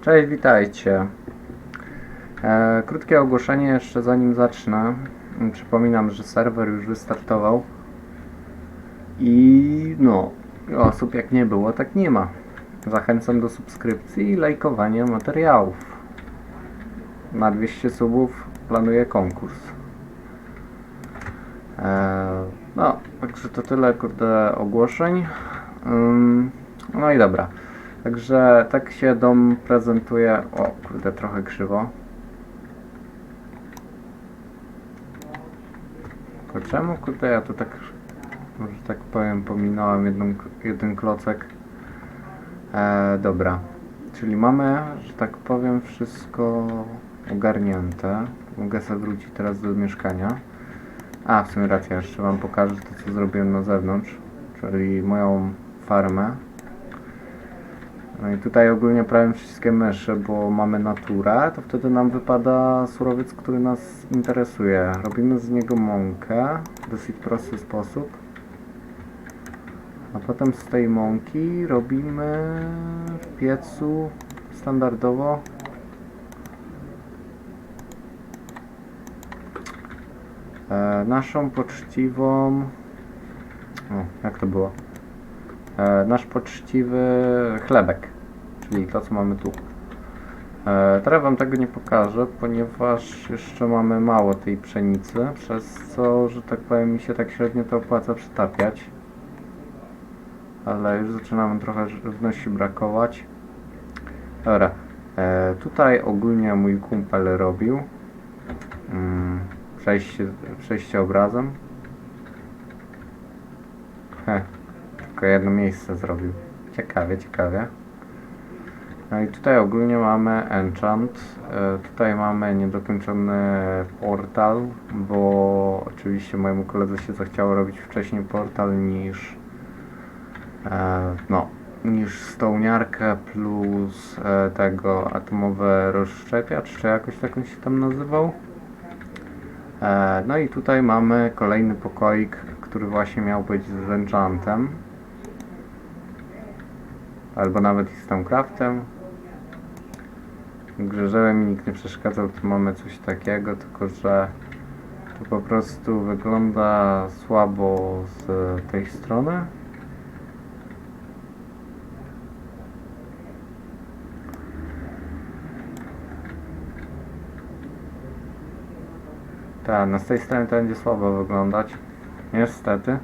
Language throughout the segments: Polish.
Cześć, witajcie. E, krótkie ogłoszenie jeszcze zanim zacznę. Przypominam, że serwer już wystartował. I no, osób jak nie było, tak nie ma. Zachęcam do subskrypcji i lajkowania materiałów. Na 200 subów planuję konkurs. E, no, także to tyle, kurde, ogłoszeń. Ym, no i dobra. Także tak się dom prezentuje. O, kurde, trochę krzywo. To czemu, kurde, ja tu tak, może tak powiem, pominąłem jedną, jeden klocek. E, dobra. Czyli mamy, że tak powiem, wszystko ogarnięte. Mogę sobie wrócić teraz do mieszkania. A, w sumie racja, jeszcze wam pokażę to, co zrobiłem na zewnątrz. Czyli moją farmę. No i tutaj ogólnie prawie wszystkie myszy, bo mamy naturę, to wtedy nam wypada surowiec, który nas interesuje. Robimy z niego mąkę w dosyć prosty sposób. A potem z tej mąki robimy w piecu standardowo e, naszą poczciwą... O, jak to było? e, nasz poczciwy chlebek, to co mamy tu. E, teraz wam tego nie pokażę, ponieważ jeszcze mamy mało tej pszenicy, przez co, że tak powiem, mi się tak średnio to opłaca przytapiać. Ale już zaczyna nam trochę żywności brakować. Dobra, e, tutaj ogólnie mój kumpel robił mm, przejście, przejście obrazem. Heh, tylko jedno miejsce zrobił. Ciekawie, ciekawie. No i tutaj ogólnie mamy enchant. E, tutaj mamy niedokończony portal, bo oczywiście mojemu koledze się zachciało robić wcześniej portal niż e, no, niż stołniarkę plus e, tego atomowe rozszczepiacz, czy jakoś tak on się tam nazywał. No i tutaj mamy kolejny pokoik, który właśnie miał być z enchantem albo nawet i z Stonecraftem. Grzeżełem mi nikt nie przeszkadzał, tu mamy coś takiego, tylko że to po prostu wygląda słabo z tej strony. Tak, no z tej strony to będzie słabo wyglądać. Niestety.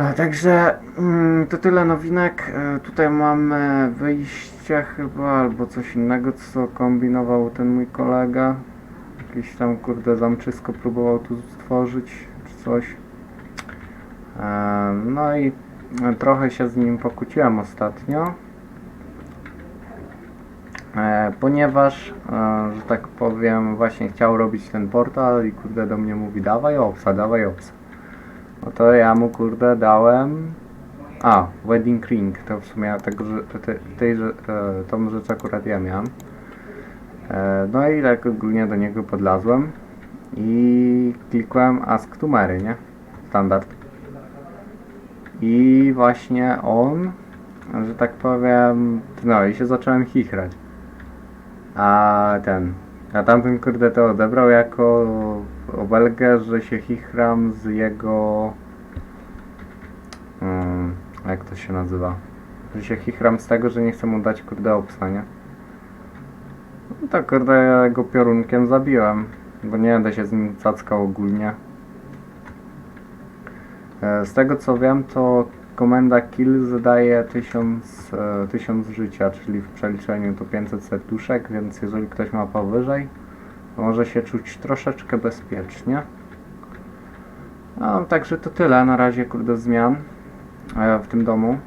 A, Także mm, to tyle nowinek. E, Tutaj mamy wyjście chyba, albo coś innego, co kombinował ten mój kolega. Jakieś tam kurde zamczysko próbował tu stworzyć, czy coś. E, No i e, trochę się z nim pokłóciłem ostatnio. E, Ponieważ, e, że tak powiem, właśnie chciał robić ten portal i kurde do mnie mówi dawaj obsa, dawaj obsa. No to ja mu kurde dałem. A, wedding ring, to w sumie tego, te, tej, e, tą rzecz akurat ja miałem. E, no i tak ogólnie do niego podlazłem i klikłem ask to marry, nie? Standard. I właśnie on, że tak powiem, no i się zacząłem chichrać. A ten, a tamten kurde to odebrał jako obelgę, że się chichram z jego... Mm, jak to się nazywa? Że się chichram z tego, że nie chcę mu dać kurde obsa, nie? No to kurde ja go piorunkiem zabiłem, bo nie będę się z nim cackał ogólnie. E, Z tego co wiem, to komenda kill zadaje 1000, e, 1000 życia, czyli w przeliczeniu to 500 serduszek, więc jeżeli ktoś ma powyżej, może się czuć troszeczkę bezpiecznie. No, także to tyle na razie, kurde, zmian w tym domu.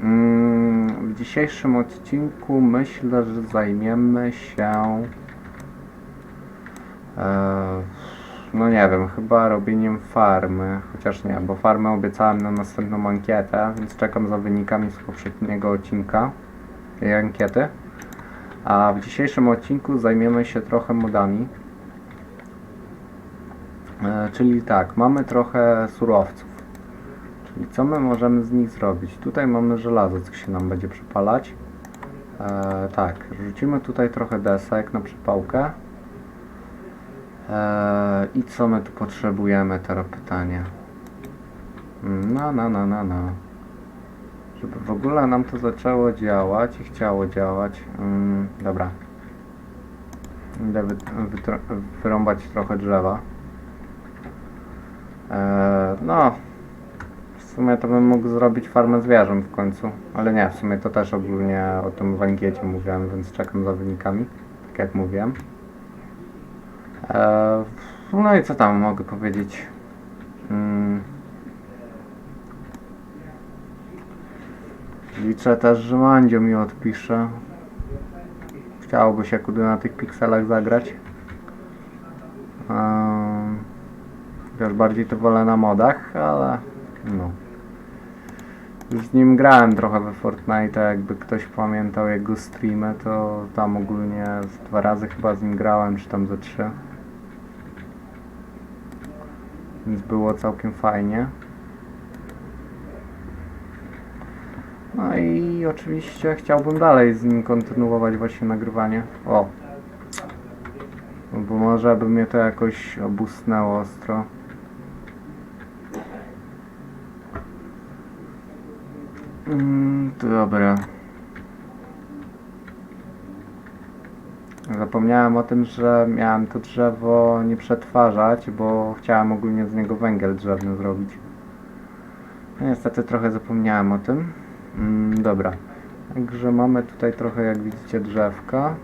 Mm, W dzisiejszym odcinku myślę, że zajmiemy się e, no nie wiem, chyba robieniem farmy, chociaż nie, bo farmę obiecałem na następną ankietę, więc czekam za wynikami z poprzedniego odcinka tej ankiety. A w dzisiejszym odcinku zajmiemy się trochę modami. E, czyli tak, mamy trochę surowców. I co my możemy z nich zrobić? Tutaj mamy żelazo, co się nam będzie przypalać. E, tak, rzucimy tutaj trochę desek na przypałkę. E, I co my tu potrzebujemy? Teraz pytanie. No, no, no, no, no. Żeby w ogóle nam to zaczęło działać i chciało działać. Mm, dobra. Idę wy, wyrąbać trochę drzewa. Eee, no, w sumie to bym mógł zrobić farmę zwierząt w końcu, ale nie, w sumie to też ogólnie o tym wangiecie mówiłem, więc czekam za wynikami, tak jak mówiłem. Eee, no i co tam mogę powiedzieć? Mm. Liczę też, że Mandzio mi odpisze. Chciałoby się kudy na tych pikselach zagrać. Um, Wiesz, bardziej to wolę na modach, ale no. Już z nim grałem trochę we Fortnite, jakby ktoś pamiętał jego streamy, to tam ogólnie dwa razy chyba z nim grałem, czy tam ze trzy. Więc było całkiem fajnie. No i oczywiście chciałbym dalej z nim kontynuować właśnie nagrywanie. O! Bo może by mnie to jakoś obusnęło ostro. Mm, dobra. Zapomniałem o tym, że miałem to drzewo nie przetwarzać, bo chciałem ogólnie z niego węgiel drzewny zrobić. No niestety trochę zapomniałem o tym. Mm, dobra. Także mamy tutaj trochę, jak widzicie, drzewka.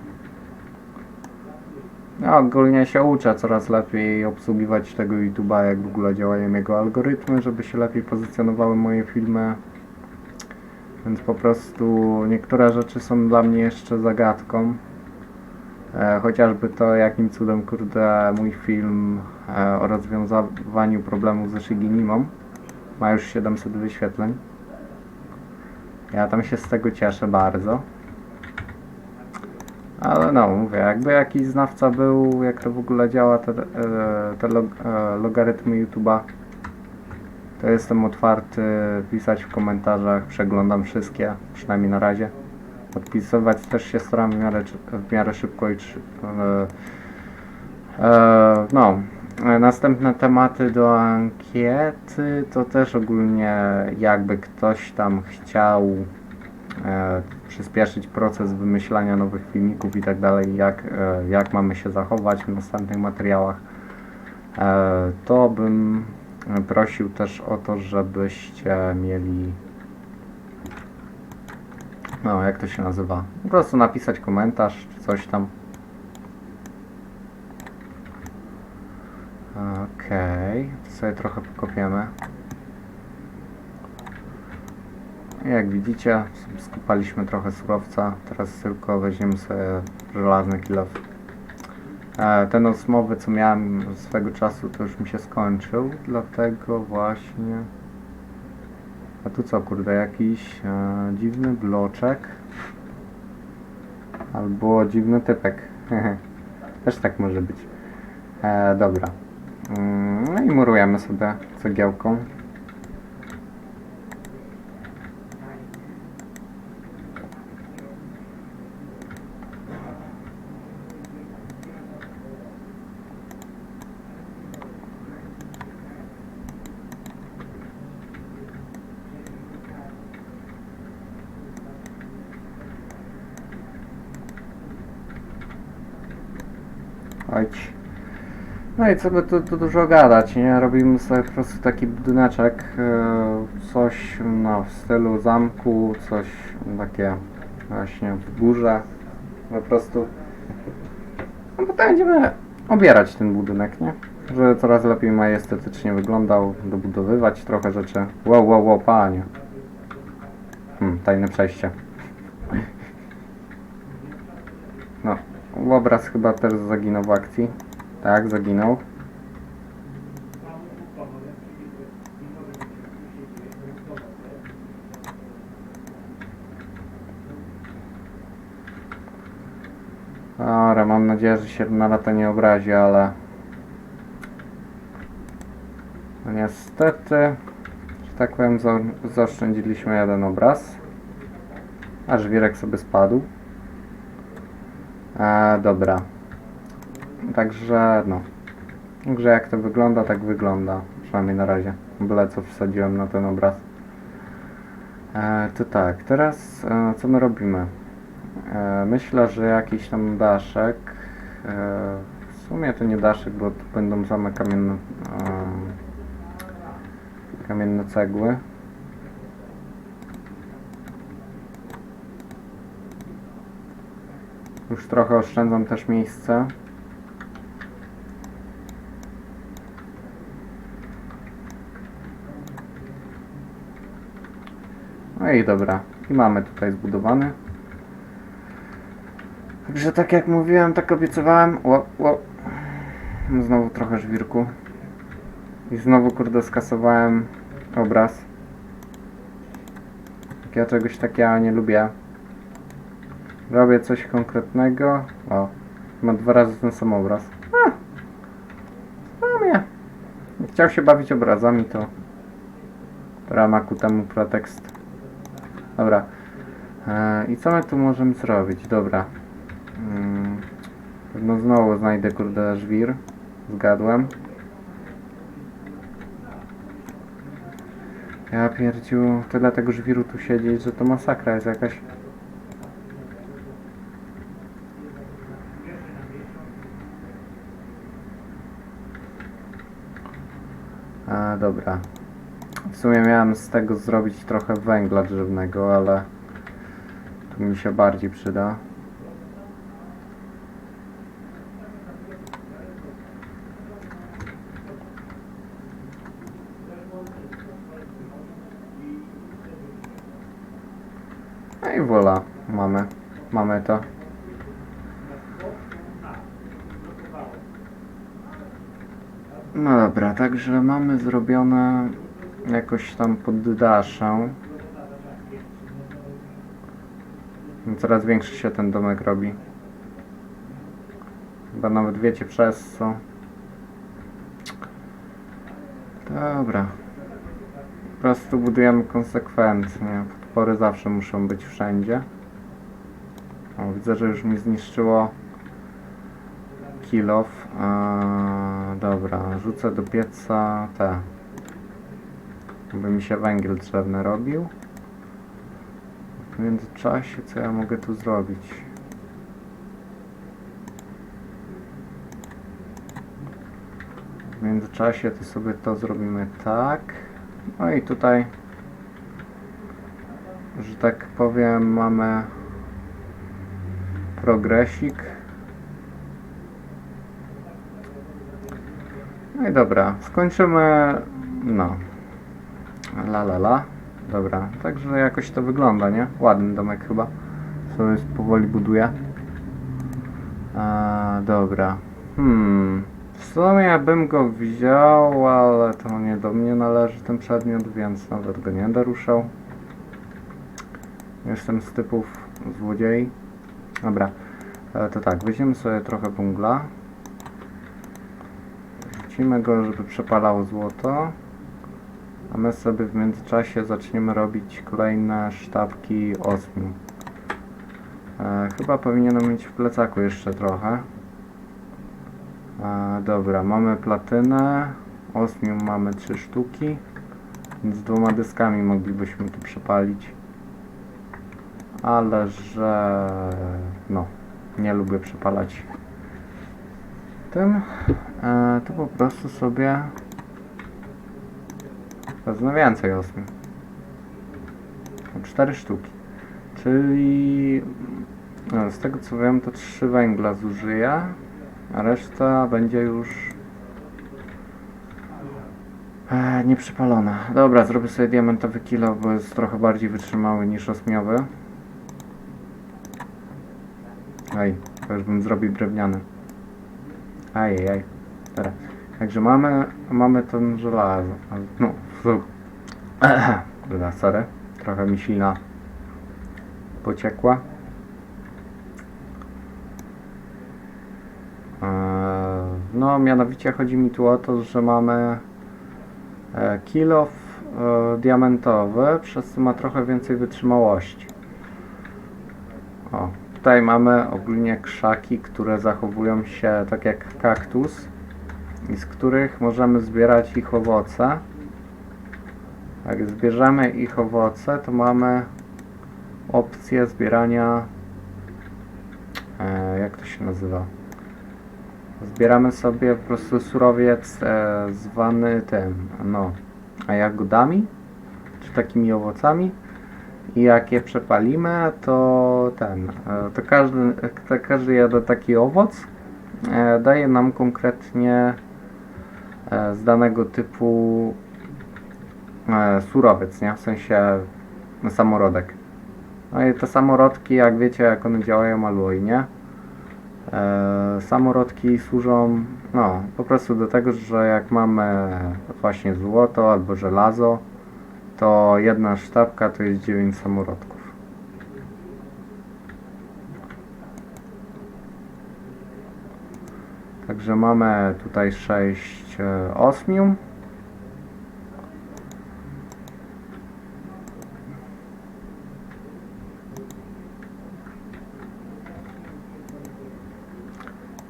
Ja ogólnie się uczę coraz lepiej obsługiwać tego YouTube'a, jak w ogóle działają jego algorytmy, żeby się lepiej pozycjonowały moje filmy. Więc po prostu niektóre rzeczy są dla mnie jeszcze zagadką. E, chociażby to, jakim cudem, kurde, mój film e, o rozwiązywaniu problemów ze Shiginimą ma już 700 wyświetleń. Ja tam się z tego cieszę bardzo. Ale no, mówię, jakby jakiś znawca był, jak to w ogóle działa, te, e, te log, e, logarytmy YouTube'a, to jestem otwarty pisać w komentarzach, przeglądam wszystkie, przynajmniej na razie. Podpisywać też się staram w miarę, w miarę szybko i e, e, no. E, Następne tematy do ankiety to też ogólnie jakby ktoś tam chciał e, przyspieszyć proces wymyślania nowych filmików i tak dalej, jak, e, jak mamy się zachować w następnych materiałach, e, to bym prosił też o to, żebyście mieli no, jak to się nazywa? Po prostu napisać komentarz czy coś tam. Okej, to sobie trochę pokopiemy. Jak widzicie, skupaliśmy trochę surowca. Teraz tylko weźmiemy sobie żelazny kilof. E, ten osmowy, co miałem swego czasu, to już mi się skończył, dlatego właśnie... A tu co, kurde, jakiś e, dziwny bloczek. Albo dziwny typek. Też tak może być. E, dobra. Mm, No i murujemy sobie cegiełką. Chodź. No i co by tu, tu dużo gadać, nie? Robimy sobie po prostu taki budyneczek, e, coś no, w stylu zamku, coś takie właśnie w górze, po prostu. No potem będziemy obierać ten budynek, nie? Żeby coraz lepiej majestetycznie wyglądał, dobudowywać trochę rzeczy. Wow, wow, wow, panie. Hmm, tajne przejście. No, obraz chyba też zaginął w akcji. Tak, zaginął. Dobra, mam nadzieję, że się na lata nie obrazi, ale... No niestety, że tak powiem, za, zaoszczędziliśmy jeden obraz. A żwirek sobie spadł. E, dobra. Także no. Także jak to wygląda, tak wygląda. Przynajmniej na razie. Byle co wsadziłem na ten obraz. E, to tak, teraz e, co my robimy? E, myślę, że jakiś tam daszek. E, w sumie to nie daszek, bo to będą same kamienne, em, kamienne cegły. Już trochę oszczędzam też miejsce. No i dobra. I mamy tutaj zbudowany. Także tak jak mówiłem, tak obiecywałem. Ło, ło. Znowu trochę żwirku. I znowu kurde skasowałem obraz. Jak ja czegoś takiego nie lubię. Robię coś konkretnego. O, ma dwa razy ten sam obraz. A, mam je. Chciał się bawić obrazami, to w ramach ku temu pretekst. Dobra. E, I co my tu możemy zrobić? Dobra. Mm, no znowu znajdę kurde żwir. Zgadłem. Ja pierdziu, tyle tego żwiru tu siedzieć, że to masakra jest jakaś. A, dobra. W sumie miałem z tego zrobić trochę węgla drzewnego, ale tu mi się bardziej przyda. No i wola, mamy, mamy to. No dobra, także mamy zrobione jakoś tam pod daszą. Coraz większy się ten domek robi. Chyba nawet wiecie przez co. Dobra. Po prostu budujemy konsekwentnie. Podpory zawsze muszą być wszędzie. O, widzę, że już mi zniszczyło kilof. Eee, dobra, rzucę do pieca te. By mi się węgiel drzewny robił. W międzyczasie co ja mogę tu zrobić? W międzyczasie to sobie to zrobimy tak. No i tutaj, że tak powiem, mamy progresik. No i dobra, skończymy, no, la la la. Dobra, także jakoś to wygląda, nie? Ładny domek chyba. Sobie powoli buduje. A, dobra. Hmm. W sumie bym go wziął, ale to nie do mnie należy ten przedmiot, więc nawet go nie będę ruszał. Jestem z typów złodziei. Dobra. E, to tak, weźmiemy sobie trochę bungla. Rzucimy go, żeby przepalało złoto. A my sobie w międzyczasie zaczniemy robić kolejne sztabki osmiu. E, chyba powinienem mieć w plecaku jeszcze trochę. E, dobra, mamy platynę. Osmium mamy trzy sztuki. Więc dwoma dyskami moglibyśmy tu przepalić. Ale że... No, nie lubię przepalać tym. E, to po prostu sobie Osmi. O, Cztery sztuki. Czyli no, z tego co wiem to trzy węgla zużyję, a reszta będzie już e, nieprzypalona. Dobra, zrobię sobie diamentowy kilo, bo jest trochę bardziej wytrzymały niż osmiowy. Ej, to już bym zrobił drewniany. Ajajaj. Dobra. Także mamy, mamy ten żelazo. No, Kurwa, sorry. Trochę mi ślina pociekła. Eee, No, mianowicie chodzi mi tu o to, że mamy e, kill of e, diamentowy, przez co ma trochę więcej wytrzymałości. O, tutaj mamy ogólnie krzaki, które zachowują się tak jak kaktus i z których możemy zbierać ich owoce. Jak zbierzemy ich owoce, to mamy opcję zbierania. E, jak to się nazywa? Zbieramy sobie po prostu surowiec e, zwany tym, no, a jagodami, czy takimi owocami. I jak je przepalimy, to ten, e, to każdy, to każdy jeden taki owoc e, daje nam konkretnie e, z danego typu surowiec, nie? W sensie samorodek. No i te samorodki, jak wiecie, jak one działają albo i nie. E, samorodki służą no, po prostu do tego, że jak mamy właśnie złoto albo żelazo, to jedna sztabka to jest 9 samorodków. Także mamy tutaj 6 e, osmium.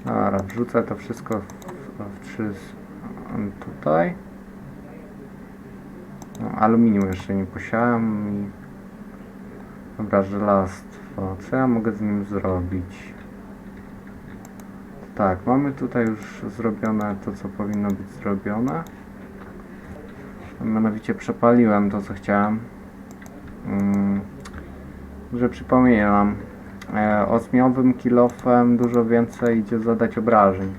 Dobra, wrzucę to wszystko w, tutaj. No, aluminium jeszcze nie posiałem i... Dobra, żelastwo. Co ja mogę z nim zrobić? Tak, mamy tutaj już zrobione to, co powinno być zrobione. Mianowicie przepaliłem to, co chciałem. Mm, że przypominam, osmiowym kilofem dużo więcej idzie zadać obrażeń.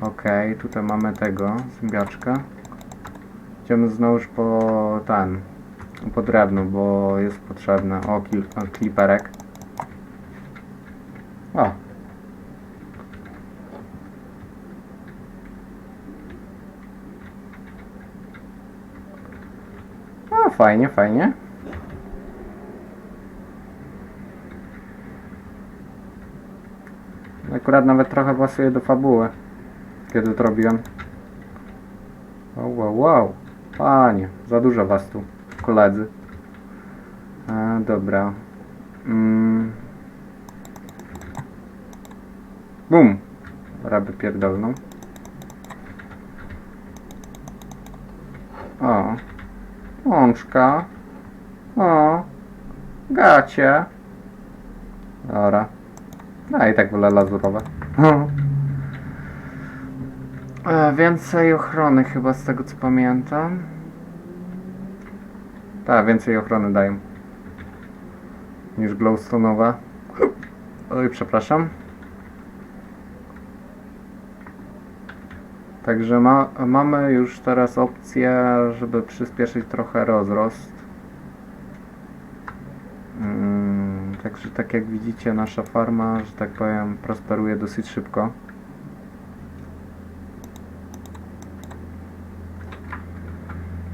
Okej, tutaj mamy tego, zębiaczka. Idziemy znowuż po ten, po drewno, bo jest potrzebne. O, kil, o kliperek. O. O, fajnie, fajnie. Akurat nawet trochę pasuje do fabuły, kiedy to robiłem. Wow, wow, wow. Panie, za dużo was tu, koledzy. E, dobra. Mm. Bum. Raby pierdolną. O. Łączka. O. Gacie. Dobra. No i tak wolę lazurowe. E, więcej ochrony chyba z tego co pamiętam. Tak, więcej ochrony dają. Niż glowstone'owe. Oj, przepraszam. Także ma, mamy już teraz opcję, żeby przyspieszyć trochę rozrost. Także tak jak widzicie, nasza farma, że tak powiem, prosperuje dosyć szybko.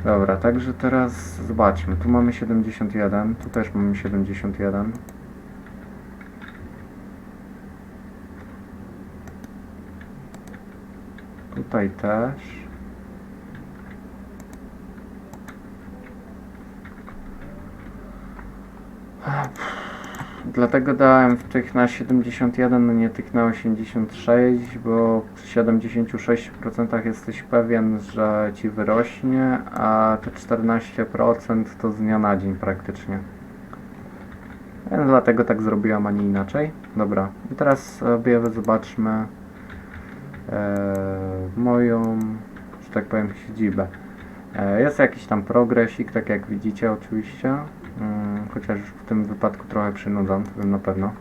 Dobra, także teraz zobaczmy. Tu mamy 71, tu też mamy 71. Tutaj też. Dlatego dałem w tych na 71, no nie tych na 86, bo przy 76% jesteś pewien, że ci wyrośnie, a te 14% to z dnia na dzień praktycznie. Więc dlatego tak zrobiłam, a nie inaczej. Dobra, i teraz sobie zobaczmy e, moją, że tak powiem, siedzibę. E, Jest jakiś tam progresik, tak jak widzicie oczywiście, chociaż w tym wypadku trochę wiem na pewno.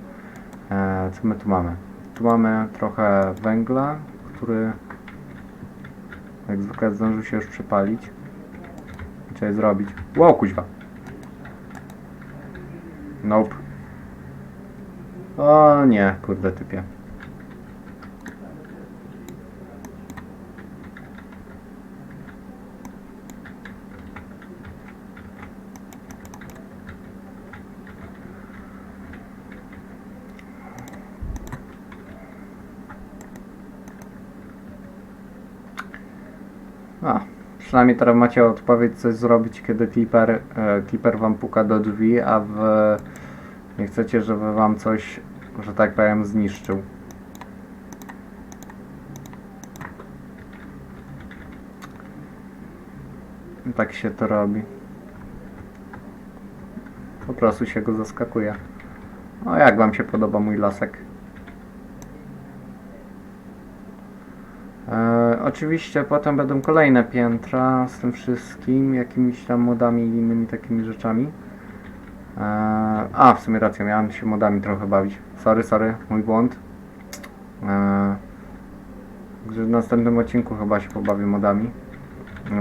E, Co my tu mamy? Tu mamy trochę węgla, który jak zwykle zdążył się już przepalić. Trzeba zrobić. Wow, kuźwa! Nope. O nie, kurde typie. A, przynajmniej teraz macie odpowiedź, coś zrobić, kiedy Clipper, e, Clipper wam puka do drzwi, a wy nie chcecie, żeby wam coś, że tak powiem, zniszczył. Tak się to robi. Po prostu się go zaskakuje. O, jak wam się podoba mój lasek? E, oczywiście potem będą kolejne piętra z tym wszystkim, jakimiś tam modami i innymi takimi rzeczami. E, a, w sumie racja, miałem się modami trochę bawić. Sorry, sorry, mój błąd. E, Także w następnym odcinku chyba się pobawię modami,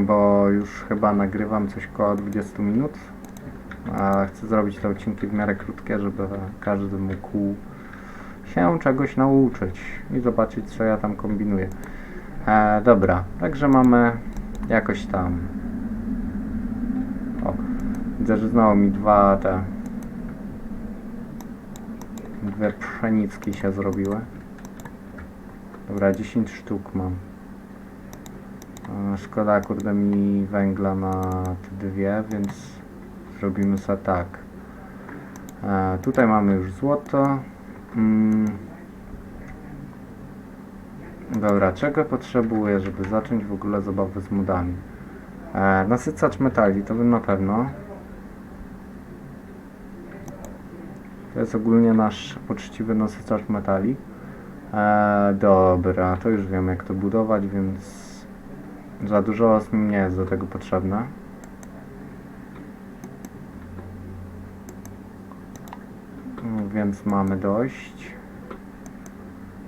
bo już chyba nagrywam coś koło 20 minut. A chcę zrobić te odcinki w miarę krótkie, żeby każdy mógł się czegoś nauczyć i zobaczyć, co ja tam kombinuję. E, dobra, także mamy jakoś tam. O, widzę, że znowu mi dwa te. Dwie pszenicki się zrobiły. Dobra, 10 sztuk mam. E, Szkoda, kurde, mi węgla na te dwie, więc zrobimy sobie tak. E, tutaj mamy już złoto. Mm. Dobra, czego potrzebuję, żeby zacząć w ogóle zabawę z modami? E, nasycacz metali, to bym na pewno. To jest ogólnie nasz poczciwy nasycacz metali. E, dobra, to już wiem jak to budować, więc za dużo osm nie jest do tego potrzebne. Mm, Więc mamy dość.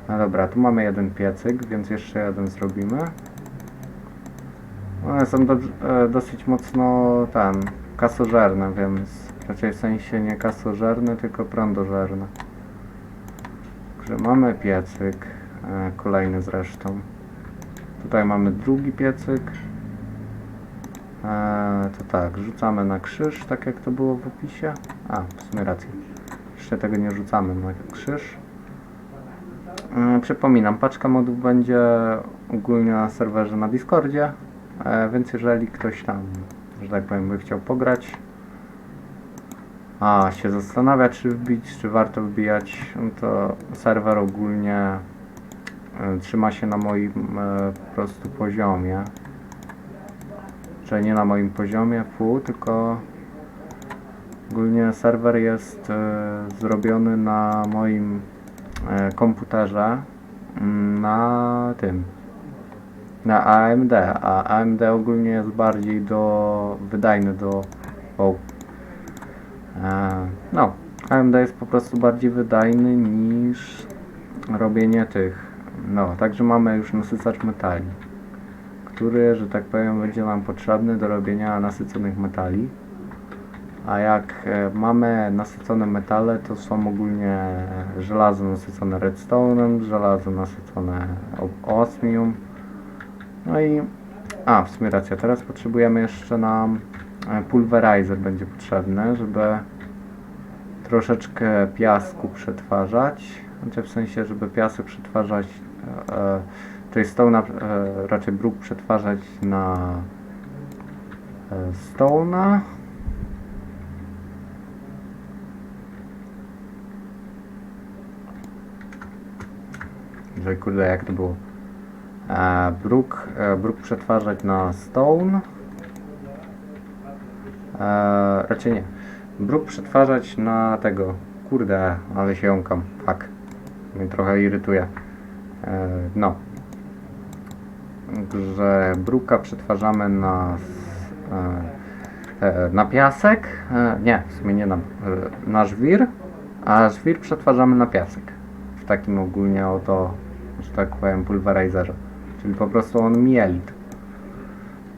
No dobra, tu mamy jeden piecyk, więc jeszcze jeden zrobimy. One są do, e, dosyć mocno ten, kasożerne, więc raczej w sensie nie kasożerne, tylko prądożerne. Także mamy piecyk, e, kolejny zresztą. Tutaj mamy drugi piecyk. E, to tak, rzucamy na krzyż, tak jak to było w opisie. A, w sumie rację. Jeszcze tego nie rzucamy na krzyż. E, Przypominam, paczka modów będzie ogólnie na serwerze na Discordzie, e, więc jeżeli ktoś tam, że tak powiem, by chciał pograć, a się zastanawia, czy wbić, czy warto wbijać, to serwer ogólnie e, trzyma się na moim e, po prostu poziomie. Czyli nie na moim poziomie, fu, tylko ogólnie serwer jest zrobiony na moim komputerze mm, na tym na AMD, a AMD ogólnie jest bardziej do wydajny do o, e, no AMD jest po prostu bardziej wydajny niż robienie tych. No, także mamy już nasycacz metali który, że tak powiem, będzie nam potrzebny do robienia nasyconych metali a jak e, mamy nasycone metale, to są ogólnie żelazo nasycone redstone'em, żelazo nasycone osmium. No i... A, w sumie racja, teraz potrzebujemy jeszcze nam e, pulverizer będzie potrzebny, żeby troszeczkę piasku przetwarzać. Znaczy w sensie, żeby piasek przetwarzać, e, e, czyli stołna, e, raczej bruk przetwarzać na e, stołna. Że kurde jak to było? E, bruk, e, bruk przetwarzać na stone? E, raczej nie. Bruk przetwarzać na tego kurde ale się jąkam fuck. Mnie trochę irytuje. E, no. Że bruka przetwarzamy na e, e, na piasek? E, nie w sumie nie na, e, na żwir. A żwir przetwarzamy na piasek. W takim ogólnie oto, że tak powiem, pulverizerze. Czyli po prostu on mielit.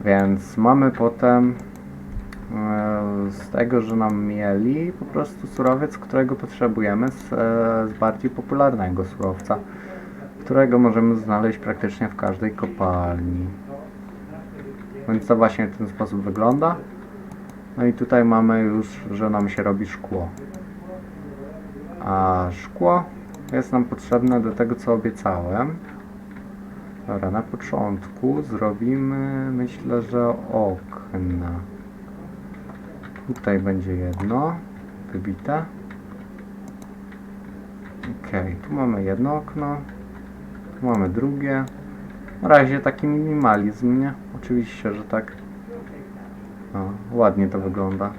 Więc mamy potem e, z tego, że nam mieli po prostu surowiec, którego potrzebujemy z, e, z bardziej popularnego surowca, którego możemy znaleźć praktycznie w każdej kopalni. Więc to właśnie w ten sposób wygląda. No i tutaj mamy już, że nam się robi szkło. A szkło jest nam potrzebne do tego, co obiecałem. Dobra, na początku zrobimy, myślę, że okna. Tutaj będzie jedno wybite. Okej, tu mamy jedno okno. Tu mamy drugie. Na razie taki minimalizm, nie? Oczywiście, że tak. O, ładnie to wygląda.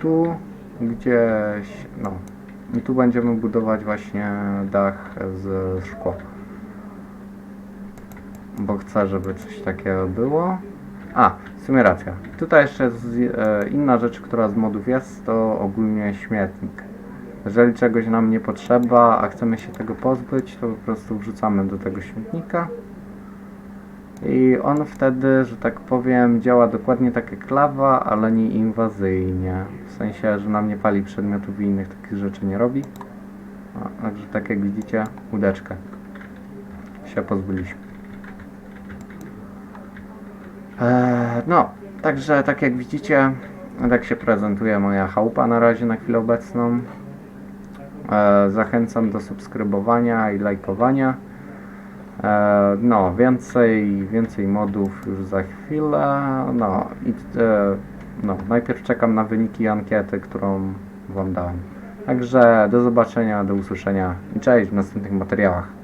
Tu gdzieś, no. I tu będziemy budować właśnie dach z szkła. Bo chcę, żeby coś takiego było. A, w sumie racja. Tutaj jeszcze jest inna rzecz, która z modów jest, to ogólnie śmietnik. Jeżeli czegoś nam nie potrzeba, a chcemy się tego pozbyć, to po prostu wrzucamy do tego śmietnika. I on wtedy, że tak powiem, działa dokładnie tak jak lawa, ale nie inwazyjnie. W sensie, że nam nie pali przedmiotów i innych takich rzeczy nie robi. Także tak jak widzicie, łódeczkę się pozbyliśmy. Eee, no, także tak jak widzicie, tak się prezentuje moja chałupa na razie na chwilę obecną. Eee, zachęcam do subskrybowania i lajkowania. Eee, no, więcej, więcej modów już za chwilę. No, i, e, no, najpierw czekam na wyniki ankiety, którą Wam dałem. Także do zobaczenia, do usłyszenia i cześć w następnych materiałach.